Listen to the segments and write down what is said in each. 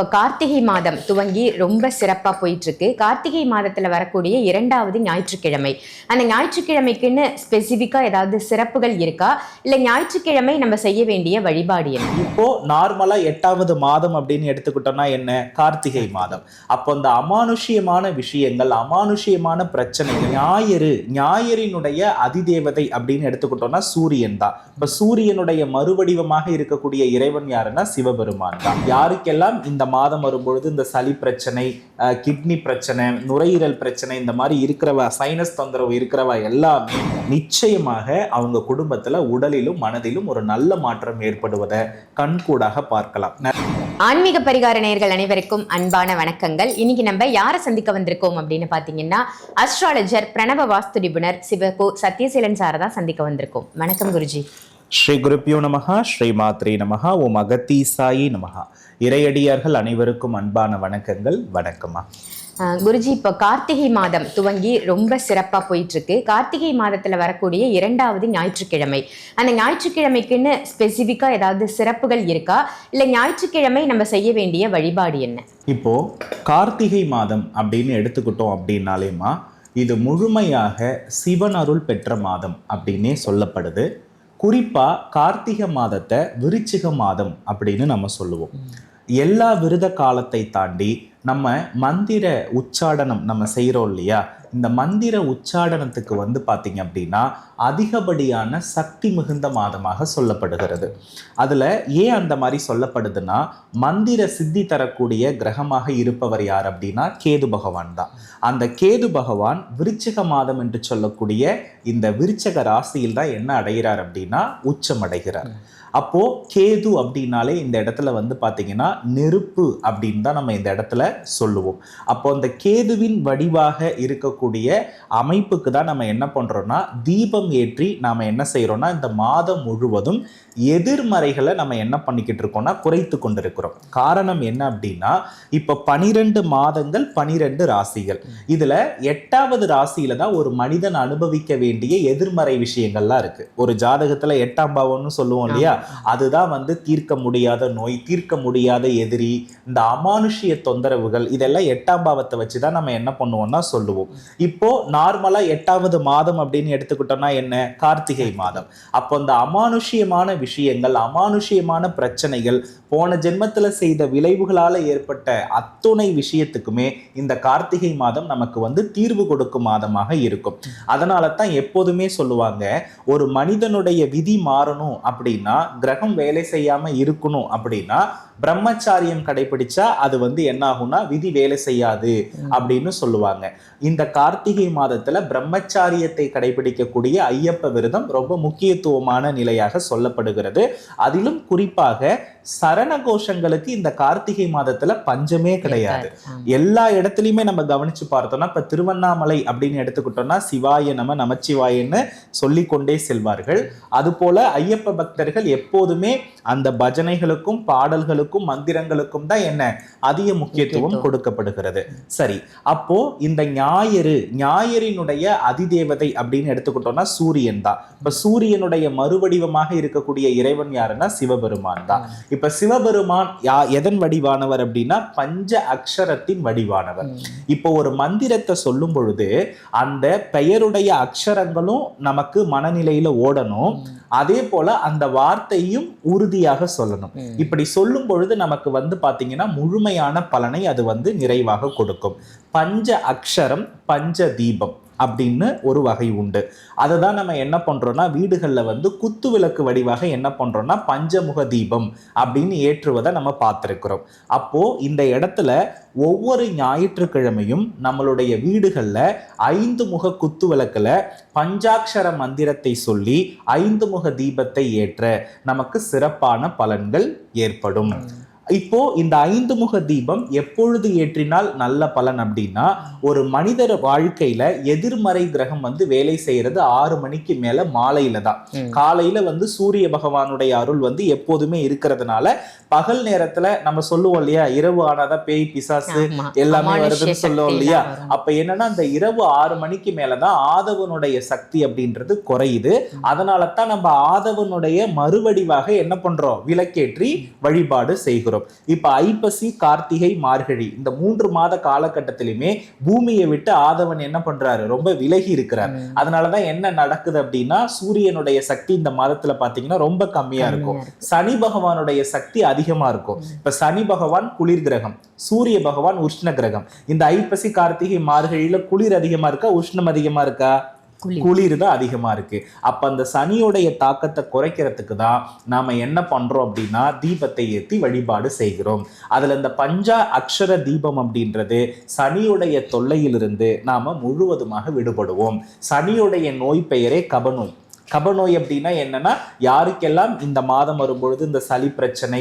இப்போ கார்த்திகை மாதம் துவங்கி ரொம்ப சிறப்பாக போயிட்டுருக்கு. கார்த்திகை மாதத்தில் வரக்கூடிய இரண்டாவது ஞாயிற்றுக்கிழமை. அந்த ஞாயிற்றுக்கிழமைக்குன்னு ஸ்பெசிஃபிக்காக ஏதாவது சிறப்புகள் இருக்கா? இல்லை ஞாயிற்றுக்கிழமை நம்ம செய்ய வேண்டிய வழிபாடு என்ன? இப்போ நார்மலாக எட்டாவது மாதம் அப்படின்னு எடுத்துக்கிட்டோம்னா என்ன? கார்த்திகை மாதம். அப்போ இந்த அமானுஷ்யமான விஷயங்கள் அமானுஷ்யமான பிரச்சனைகள் ஞாயிறு ஞாயிறினுடைய அதிதேவதை அப்படின்னு எடுத்துக்கிட்டோம்னா சூரியன் தான். இப்போ சூரியனுடைய மறுவடிவமாக இருக்கக்கூடிய இறைவன் யாருன்னா சிவபெருமான் தான். யாருக்கெல்லாம் இந்த மாதம் வரும்பொழுது இந்த சளி பிரச்சனை கிட்னி பிரச்சனை நுரையீரல் பிரச்சனை இந்த மாதிரி இருக்கிறவ சைனஸ் தொந்தரவு இருக்கிறவ எல்லாமே நிச்சயமாக அவங்க குடும்பத்துல உடலிலும் மனதிலும் ஒரு நல்ல மாற்றம் ஏற்படுவதை கண்கூடாக பார்க்கலாம். ஆன்மீக பரிகார நேயர்கள் அனைவருக்கும் அன்பான வணக்கங்கள். இன்னைக்கு நம்ம யாரை சந்திக்க வந்திருக்கோம் அப்படின்னு பார்த்தீங்கன்னா அஸ்ட்ராலஜர் பிரணவ வாஸ்து நிபுணர் சிவகோ சத்யசீலன் சாரை தான் சந்திக்க வந்திருக்கோம். வணக்கம் குருஜி. ஸ்ரீ குருப்பியோ நமஹா ஸ்ரீ மாத்ரே நமஹா ஓம் அகத்தீசாயி நமஹா. இறையடியார்கள் அனைவருக்கும் அன்பான வணக்கங்கள் வணக்கமா குருஜி இப்போ கார்த்திகை மாதம் துவங்கி ரொம்ப சிறப்பாக போயிட்டு இருக்கு கார்த்திகை மாதத்தில் வரக்கூடிய இரண்டாவது ஞாயிற்றுக்கிழமை. அந்த ஞாயிற்றுக்கிழமைக்குன்னு ஸ்பெசிஃபிக்காக ஏதாவது சிறப்புகள் இருக்கா? இல்லை ஞாயிற்றுக்கிழமை நம்ம செய்ய வேண்டிய வழிபாடு என்ன? இப்போ கார்த்திகை மாதம் அப்படின்னு எடுத்துக்கிட்டோம் அப்படின்னாலேமா இது முழுமையாக சிவன் அருள் பெற்ற மாதம் அப்படின்னே சொல்லப்படுது. குறிப்பாக கார்த்திகை மாதத்தை விருச்சிக மாதம் அப்படின்னு நம்ம சொல்லுவோம். எல்லா விரத காலத்தை தாண்டி நம்ம மந்திர உச்சாடனம் நம்ம செய்கிறோம் இல்லையா? இந்த மந்திர உச்சாடனத்துக்கு வந்து பார்த்தீங்க அப்படின்னா அதிகப்படியான சக்தி மிகுந்த மாதமாக சொல்லப்படுகிறது. அதில் ஏன் அந்த மாதிரி சொல்லப்படுதுன்னா மந்திர சித்தி தரக்கூடிய கிரகமாக இருப்பவர் யார் அப்படின்னா கேது பகவான் தான். அந்த கேது பகவான் விருச்சிக மாதம் என்று சொல்லக்கூடிய இந்த விருச்சக ராசியில் தான் என்ன அடைகிறார் அப்படின்னா உச்சம் அடைகிறார். அப்போ கேது அப்படின்னாலே இந்த இடத்துல வந்து பார்த்திங்கன்னா நெருப்பு அப்படின்னு தான் நம்ம இந்த இடத்துல சொல்லுவோம். அப்போ அந்த கேதுவின் வடிவாக இருக்கக்கூடிய அமைப்புக்கு தான் நம்ம என்ன பண்றோம்னா தீபம் ஏற்றி நாம என்ன செய்கிறோன்னா இந்த மாதம் முழுவதும் எதிர்மறைகளை நம்ம என்ன பண்ணிக்கிட்டு இருக்கோம்னா குறைத்து கொண்டிருக்கிறோம். காரணம் என்ன அப்படின்னா இப்போ பனிரெண்டு மாதங்கள் பனிரெண்டு ராசிகள். இதுல எட்டாவது ராசியில தான் ஒரு மனிதன் அனுபவிக்க வேண்டிய எதிர்மறை விஷயங்கள்லாம் இருக்கு. ஒரு ஜாதகத்துல எட்டாம் பாவம்னு சொல்லுவோம் இல்லையா? அதுதான் வந்து தீர்க்க முடியாத நோய் தீர்க்க முடியாத எதிரி இந்த அமானுஷ்ய தொந்தரவுகள் இதெல்லாம் எட்டாம் பாவத்தை வச்சு தான் நம்ம என்ன பண்ணுவோம்னா சொல்லுவோம். இப்போ நார்மலா எட்டாவது மாதம் அப்படின்னு எடுத்துக்கிட்டோம்னா என்ன? கார்த்திகை மாதம். அப்போ இந்த அமானுஷ்யமான விஷயங்கள் அமானுஷ்யமான பிரச்சனைகள் போன ஜென்மத்துல செய்த விளைவுகளால ஏற்பட்ட அத்துணை விஷயத்துக்குமே இந்த கார்த்திகை மாதம் நமக்கு வந்து தீர்வு கொடுக்கும் மாதமாக இருக்கும். அதனால தான் எப்போதுமே சொல்லுவாங்க ஒரு மனிதனுடைய விதி மாறணும் அப்படின்னா கிரகம் வேலை செய்யாம இருக்கணும் அப்படின்னா பிரம்மச்சாரியம் கடைபிடிச்சா அது வந்து என்ன ஆகும்னா விதி வேலை செய்யாது அப்படின்னு சொல்லுவாங்க. இந்த கார்த்திகை மாதத்துல பிரம்மச்சாரியத்தை கடைபிடிக்கக்கூடிய ஐயப்ப விரதம் ரொம்ப முக்கியத்துவமான நிலையாக சொல்லப்படுகிறது. அதிலும் குறிப்பாக சரண கோஷங்களுக்கு இந்த கார்த்திகை மாதத்துல பஞ்சமே கிடையாது. எல்லா இடத்துலையுமே நம்ம கவனிச்சு பார்த்தோம்னா இப்ப திருவண்ணாமலை அப்படின்னு எடுத்துக்கிட்டோம்னா சிவாய நம நமச்சிவாயன்னு சொல்லிக்கொண்டே செல்வார்கள். அதுபோல ஐயப்ப பக்தர்கள் எப்போதுமே அந்த பஜனைகளுக்கும் பாடல்களுக்கும் மந்திரங்களுக்கும் தான் என்ன? அதிக முக்கியத்துவம் முக்கியத்துவம். கொடுக்கப்படுகிறது. சரி அப்போ இந்த ஞாயிறு ஞாயிறினுடைய அதிதேவதை அப்படின்னு எடுத்துக்கிட்டோம்னா சூரியன் தான். இப்ப சூரியனுடைய மறுவடிவமாக இருக்கக்கூடிய இறைவன் யாருன்னா சிவபெருமான் தான். இப்ப சிவபெருமான் யா எதன் வடிவானவர் அப்படின்னா பஞ்ச அக்ஷரத்தின் வடிவானவர். இப்போ ஒரு மந்திரத்தை சொல்லும் பொழுது அந்த பெயருடைய அக்ஷரங்களும் நமக்கு மனநிலையில ஓடணும். அதே போல அந்த வார்த்தையும் உறுதியாக சொல்லணும். இப்படி சொல்லும் பொழுது நமக்கு வந்து பாத்தீங்கன்னா முழுமையான பலனை அது வந்து நிறைவாக கொடுக்கும். பஞ்ச அக்ஷரம் பஞ்ச தீபம். அப்படின்னு ஒரு வகை உண்டு. அதை தான் நம்ம என்ன பண்ணுறோன்னா வீடுகளில் வந்து குத்து விளக்கு வடிவாக என்ன பண்ணுறோன்னா பஞ்சமுக தீபம் அப்படின்னு ஏற்றுவதை நம்ம பார்த்துருக்குறோம். அப்போது இந்த இடத்துல ஒவ்வொரு ஞாயிற்றுக்கிழமையும் நம்மளுடைய வீடுகளில் ஐந்து முக குத்து விளக்கில் பஞ்சாட்சர மந்திரத்தை சொல்லி ஐந்து முக தீபத்தை ஏற்ற நமக்கு சிறப்பான பலன்கள் ஏற்படும். இப்போ இந்த ஐந்து முக தீபம் எப்பொழுது ஏற்றினால் நல்ல பலன் அப்படின்னா ஒரு மனிதர் வாழ்க்கையில எதிர்மறை கிரகம் வந்து வேலை செய்யறது ஆறு மணிக்கு மேல மாலையில தான். காலையில வந்து சூரிய பகவானுடைய அருள் வந்து எப்போதுமே இருக்கிறதுனால பகல் நேரத்துல நம்ம சொல்லுவோம் இல்லையா இரவு ஆனாதான் பேய் பிசாசு. எல்லாமே வருதுன்னு சொல்லுவோம் இல்லையா. அப்ப என்னன்னா அந்த இரவு ஆறு மணிக்கு மேலதான் ஆதவனுடைய சக்தி அப்படின்றது குறையுது அதனால தான் நம்ம ஆதவனுடைய மறுவடிவாக என்ன பண்றோம் விளக்கேற்றி வழிபாடு செய்கிறோம் இருக்கிறோம் இப்ப ஐப்பசி கார்த்திகை மார்கழி இந்த மூன்று மாத காலகட்டத்திலுமே பூமியை விட்டு ஆதவன் என்ன பண்றாரு? ரொம்ப விலகி இருக்கிறார். அதனாலதான் என்ன நடக்குது அப்படின்னா சூரியனுடைய சக்தி இந்த மாதத்துல பாத்தீங்கன்னா ரொம்ப கம்மியா இருக்கும். சனி பகவானுடைய சக்தி அதிகமா இருக்கும். இப்ப சனி பகவான் குளிர் கிரகம் சூரிய பகவான் உஷ்ண கிரகம். இந்த ஐப்பசி கார்த்திகை மார்கழியில குளிர் அதிகமா இருக்கா உஷ்ணம் அதிகமா இருக்கா? குளிர். தான் அதிகமாக இருக்குது அப்போ அந்த சனியுடைய தாக்கத்தை குறைக்கிறதுக்கு தான் நாம் என்ன பண்ணுறோம் அப்படின்னா தீபத்தை ஏற்றி வழிபாடு செய்கிறோம். அதில் இந்த பஞ்சா அக்ஷர தீபம் அப்படின்றது சனியுடைய தொல்லையிலிருந்து நாம் முழுவதுமாக விடுபடுவோம். சனியுடைய நோய் பெயரே கபநோய் கபநோய் அப்படின்னா என்னன்னா யாருக்கெல்லாம் இந்த மாதம் வரும்பொழுது இந்த சளி பிரச்சனை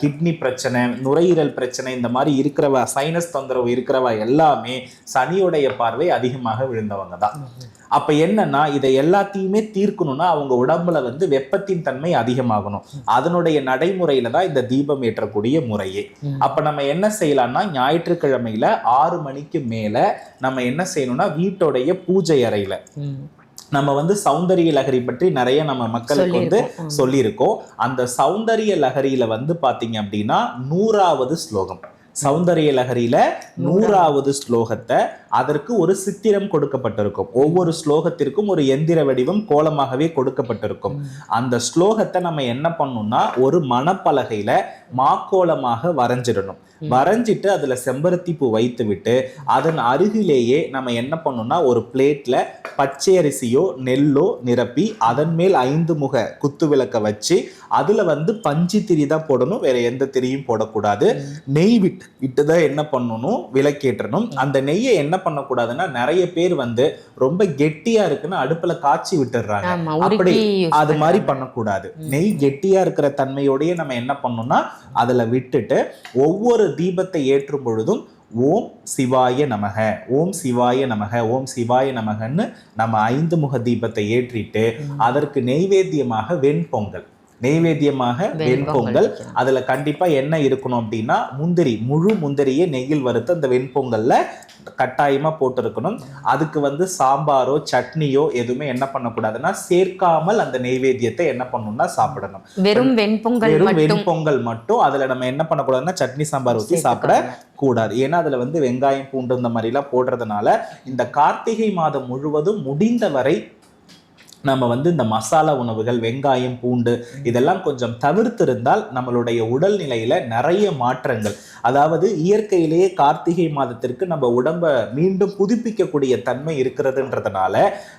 கிட்னி பிரச்சனை நுரையீரல் பிரச்சனை இந்த மாதிரி இருக்கிறவ சைனஸ் தொந்தரவு இருக்கிறவ எல்லாமே சனியுடைய பார்வை அதிகமாக விழுந்தவங்க தான். அப்ப என்னன்னா இதை எல்லாத்தையுமே தீர்க்கணும்னா அவங்க உடம்புல வந்து வெப்பத்தின் தன்மை அதிகமாகணும். அதனுடைய நடைமுறையில தான் இந்த தீபம் ஏற்றக்கூடிய முறையே. அப்ப நம்ம என்ன செய்யலாம்னா ஞாயிற்றுக்கிழமையில ஆறு மணிக்கு மேல நம்ம என்ன செய்யணும்னா வீட்டோடைய பூஜை அறையில. நம்ம வந்து சௌந்தரிய லகரி பற்றி நிறைய நம்ம மக்களுக்கு வந்து சொல்லியிருக்கோம். அந்த சௌந்தரிய லகரியில வந்து பாத்தீங்க அப்படின்னா நூறாவது ஸ்லோகம். சௌந்தரிய லகரியில நூறாவது. ஸ்லோகத்தை அதற்கு ஒரு சித்திரம் கொடுக்கப்பட்டிருக்கும். ஒவ்வொரு ஸ்லோகத்திற்கும் ஒரு எந்திர வடிவம் கோலமாகவே கொடுக்கப்பட்டிருக்கும். அந்த ஸ்லோகத்தை நம்ம என்ன பண்ணணும்னா ஒரு மணப்பலகையில மாக்கோலமாக வரைஞ்சிடணும். வரைஞ்சிட்டு அதுல செம்பருத்தி பூ வைத்து விட்டு அதன் அருகிலேயே நம்ம என்ன பண்ணணும்னா ஒரு பிளேட்ல பச்சை அரிசியோ நெல்லோ நிரப்பி அதன் மேல் ஐந்து முக குத்து விளக்க வச்சு அதுல வந்து பஞ்சு திரி தான் போடணும் வேற எந்த திரியும் போடக்கூடாது. நெய் விட்டு விட்டு தான் என்ன பண்ணணும்? விளக்கேற்றணும். அந்த நெய்யை என்ன பண்ணக்கூடாதுன்னா நிறைய பேர் வந்து ரொம்ப கெட்டியா இருக்குன்னு அடுப்புல காய்ச்சி விட்டுடுறாங்க. ஆமா அப்படி அது மாதிரி. பண்ணக்கூடாது. நெய் கெட்டியா இருக்கிற தன்மையோடயே நம்ம என்ன பண்ணணும்னா அதுல விட்டுட்டு ஒவ்வொரு தீபத்தை ஏற்றும் பொழுதும் ஓம் சிவாய நமக ஓம் சிவாய நமக ஓம் சிவாய நமகன்னு நம்ம ஐந்து முக தீபத்தை ஏற்றிட்டு அதற்கு நெய்வேத்தியமாக வெண்பொங்கல். நெய்வேத்தியமாக வெண்பொங்கல். அதுல கண்டிப்பா என்ன இருக்கணும் அப்படின்னா முந்திரி முழு முந்திரியை நெய்யில் வறுத்து அந்த வெண்பொங்கல்ல கட்டாயமா போட்டிருக்கணும். அதுக்கு வந்து சாம்பாரோ சட்னியோ எதுவுமே என்ன பண்ணக்கூடாதுன்னா சேர்க்காமல் அந்த நெய்வேத்தியத்தை என்ன பண்ணணும்னா சாப்பிடணும். வெறும் வெண்பொங்கல் வெறும் வெண்பொங்கல் மட்டும். அதுல நம்ம என்ன பண்ணக்கூடாதுன்னா சட்னி சாம்பார் ஊற்றி சாப்பிட கூடாது ஏன்னா அதுல வந்து வெங்காயம் பூண்டு இந்த மாதிரி எல்லாம் போடுறதுனால இந்த கார்த்திகை மாதம் முழுவதும் முடிந்தவரை நம்ம வந்து இந்த மசாலா உணவுகள் வெங்காயம் பூண்டு இதெல்லாம் கொஞ்சம் தவிர்த்திருந்தால் நம்மளுடைய உடல்நிலையில நிறைய மாற்றங்கள். அதாவது இயற்கையிலேயே கார்த்திகை மாதத்திற்கு நம்ம உடம்ப மீண்டும் புதுப்பிக்கக்கூடிய தன்மை இருக்கிறதுன்றதுனால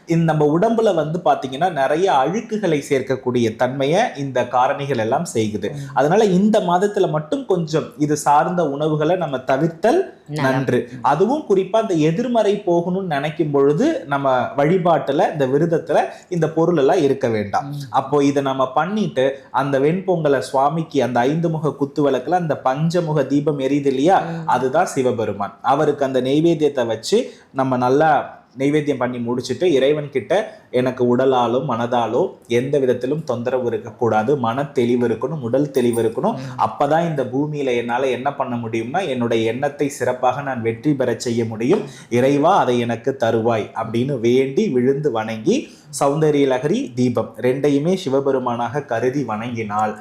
இந்த நம்ம உடம்புல வந்து பாத்தீங்கன்னா நிறைய அழுக்குகளை சேர்க்கக்கூடிய தன்மையை இந்த காரணிகள் எல்லாம் செய்குது அதனால இந்த மாதத்துல மட்டும் கொஞ்சம் இது சார்ந்த உணவுகளை நம்ம தவிர்த்தல் நன்று. அதுவும் குறிப்பா இந்த எதிர்மறை போகணும்னு நினைக்கும் பொழுது நம்ம வழிபாட்டுல இந்த விரதத்துல இந்த பொருள் எல்லாம் இருக்க வேண்டாம். அப்போ இதை நம்ம பண்ணிட்டு அந்த வெண்பொங்கலை சுவாமிக்கு அந்த ஐந்து முக குத்து விளக்குல அந்த பஞ்சமுக தீபம் எரியுது இல்லையா? அதுதான் சிவபெருமான். அவருக்கு அந்த நெய்வேத்தியத்தை வச்சு நம்ம நல்லா நெய்வேத்தியம் பண்ணி முடிச்சுட்டு இறைவன் கிட்ட எனக்கு உடலாலோ மனதாலோ எந்த விதத்திலும் தொந்தரவு இருக்கக்கூடாது. மன தெளிவு இருக்கணும் உடல் தெளிவு இருக்கணும். அப்பதான் இந்த பூமியில என்னால என்ன பண்ண முடியும்னா என்னுடைய எண்ணத்தை சிறப்பாக நான் வெற்றி பெறச் செய்ய முடியும். இறைவா அதை எனக்கு தருவாய் அப்படின்னு வேண்டி விழுந்து வணங்கி சௌந்தரிய லகரி தீபம் ரெண்டையுமே சிவபெருமானாக கருதி வணங்கினால்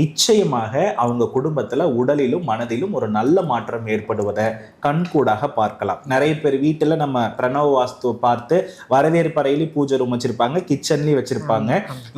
நிச்சயமாக அவங்க குடும்பத்துல உடலிலும் மனதிலும் ஒரு நல்ல மாற்றம் ஏற்படுவதை கண்கூடாக பார்க்கலாம். நிறைய பேர் வீட்டுல நம்ம பிரணவ வாஸ்துவை பார்த்து வரவேற்பறையில பூஜை ரூம் வச்சிருப்பாங்க கிச்சன்லயும் வச்சிருப்பாங்க.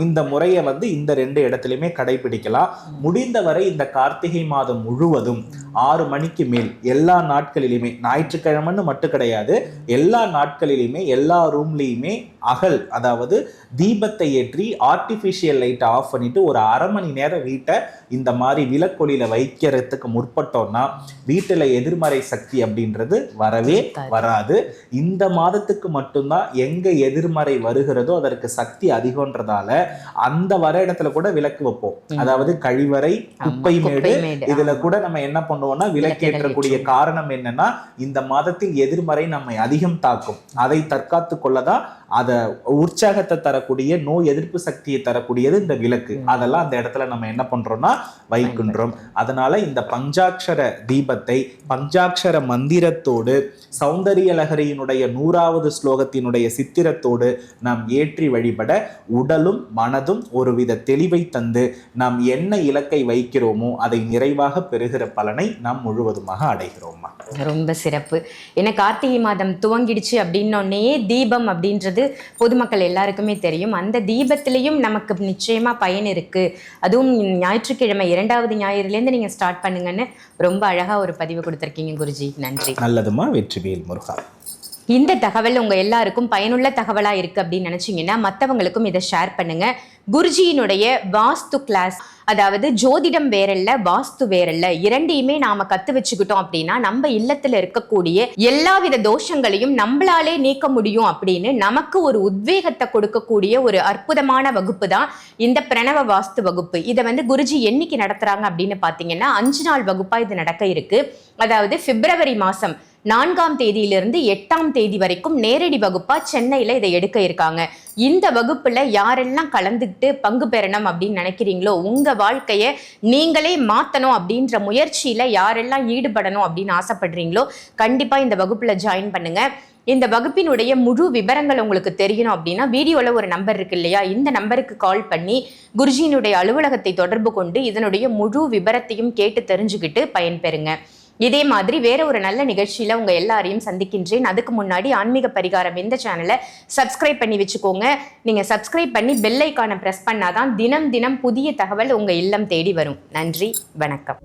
இந்த முறையை வந்து இந்த ரெண்டு இடத்துலையுமே கடைபிடிக்கலாம். முடிந்தவரை இந்த கார்த்திகை மாதம் முழுவதும் ஆறு மணிக்கு மேல் எல்லா நாட்களிலுமே ஞாயிற்றுக்கிழமைன்னு மட்டும் கிடையாது எல்லா நாட்களிலுமே எல்லா ரூம்லேயுமே அகல் அதாவது தீபத்தை ஏற்றி ஆர்டிஃபிஷியல் லைட்டை ஆஃப் பண்ணிட்டு ஒரு அரை மணி நேரம் வீட்டை இந்த மாதிரி விளக்கொலியில வைக்கிறதுக்கு முற்பட்டோம்னா வீட்டுல எதிர்மறை சக்தி அப்படின்றது வரவே வராது. இந்த மாதத்துக்கு மட்டும்தான் எங்க எதிர்மறை வருகிறதோ அதற்கு சக்தி அதிகம்ன்றதால அந்த வர இடத்துல கூட விளக்கு வைப்போம். அதாவது கழிவறை குப்பை மேடு. இதுல கூட நம்ம என்ன பண்ணுவோம்னா விளக்கேற்றக்கூடிய காரணம் என்னன்னா இந்த மாதத்தில் எதிர்மறை நம்மை அதிகம் தாக்கும். அதை தற்காத்து கொள்ளதான் அத உற்சாகத்தை தரக்கூடிய நோய் எதிர்ப்பு சக்தியை தரக்கூடியது இந்த விளக்கு. அதெல்லாம் அந்த இடத்துல நம்ம என்ன பண்றோம்னா வைக்கின்றோம். அதனால இந்த பஞ்சாட்சர தீபத்தை பஞ்சாட்சர மந்திரத்தோடு சௌந்தரிய லகரியினுடைய நூறாவது ஸ்லோகத்தினுடைய சித்திரத்தோடு நாம் ஏற்றி வழிபட உடலும் மனதும் ஒருவித தெளிவை தந்து நாம் என்ன இலக்கை வைக்கிறோமோ அதை நிறைவாக பெறுகிற பலனை நாம் முழுவதுமாக அடைகிறோம்மா ரொம்ப சிறப்பு. ஏன்னா கார்த்திகை மாதம் துவங்கிடுச்சு அப்படின்னோடனே தீபம் அப்படின்றது பொதுமக்கள் எல்லாருக்குமே தெரியும். அந்த தீபத்திலையும் நமக்கு நிச்சயமா பயன் இருக்கு. அதுவும் ஞாயிற்றுக்கிழமை இரண்டாவது ஞாயிறுலேருந்து நீங்க ஸ்டார்ட் பண்ணுங்கன்னு ரொம்ப அழகா ஒரு பதிவு கொடுத்துருக்கீங்க குருஜி. நன்றி. நல்லதுமா வெற்றிவேல் முருகா. இந்த தகவல் உங்க எல்லாருக்கும் பயனுள்ள தகவலா இருக்கு அப்படின்னு நினைச்சீங்கன்னா மத்தவங்களுக்கும் இதை ஷேர் பண்ணுங்க. குருஜியினுடைய வாஸ்து கிளாஸ் அதாவது ஜோதிடம் வேறல்ல வாஸ்து வேறல்ல இரண்டையுமே நாம கத்து வச்சுக்கிட்டோம் அப்படின்னா நம்ம இல்லத்துல இருக்கக்கூடிய எல்லாவித தோஷங்களையும் நம்மளாலே நீக்க முடியும் அப்படின்னு நமக்கு ஒரு உத்வேகத்தை கொடுக்கக்கூடிய ஒரு அற்புதமான வகுப்பு தான் இந்த பிரணவ வாஸ்து வகுப்பு. இதை வந்து குருஜி என்னைக்கு நடத்துறாங்க அப்படின்னு பாத்தீங்கன்னா அஞ்சு நாள் வகுப்பா இது நடக்க இருக்கு. அதாவது பிப்ரவரி மாசம் நான்காம் தேதியிலிருந்து எட்டாம் தேதி வரைக்கும் நேரடி வகுப்பா சென்னையில இதை எடுக்க இருக்காங்க. இந்த வகுப்புல யாரெல்லாம் கலந்துக்கிட்டு பங்கு பெறணும் அப்படின்னு நினைக்கிறீங்களோ உங்க வாழ்க்கைய நீங்களே மாத்தணும் அப்படின்ற முயற்சியில யாரெல்லாம் ஈடுபடணும் அப்படின்னு ஆசைப்படுறீங்களோ கண்டிப்பா இந்த வகுப்புல ஜாயின் பண்ணுங்க. இந்த வகுப்பினுடைய முழு விவரங்கள் உங்களுக்கு தெரியணும் அப்படின்னா வீடியோவில் ஒரு நம்பர் இருக்கு இல்லையா? இந்த நம்பருக்கு கால் பண்ணி குருஜியினுடைய அலுவலகத்தை தொடர்பு கொண்டு இதனுடைய முழு விவரத்தையும் கேட்டு தெரிஞ்சுக்கிட்டு பயன்பெறுங்க. இதே மாதிரி வேற ஒரு நல்ல நிகழ்ச்சியில உங்க எல்லாரையும் சந்திக்கின்றேன். அதுக்கு முன்னாடி ஆன்மீக பரிகாரம் இந்த சேனலை சப்ஸ்கிரைப் பண்ணி வச்சுக்கோங்க. நீங்க சப்ஸ்கிரைப் பண்ணி பெல் ஐக்கானை பிரஸ் பண்ணாதான் தினம் தினம் புதிய தகவல் உங்க இல்லம் தேடி வரும். நன்றி வணக்கம்.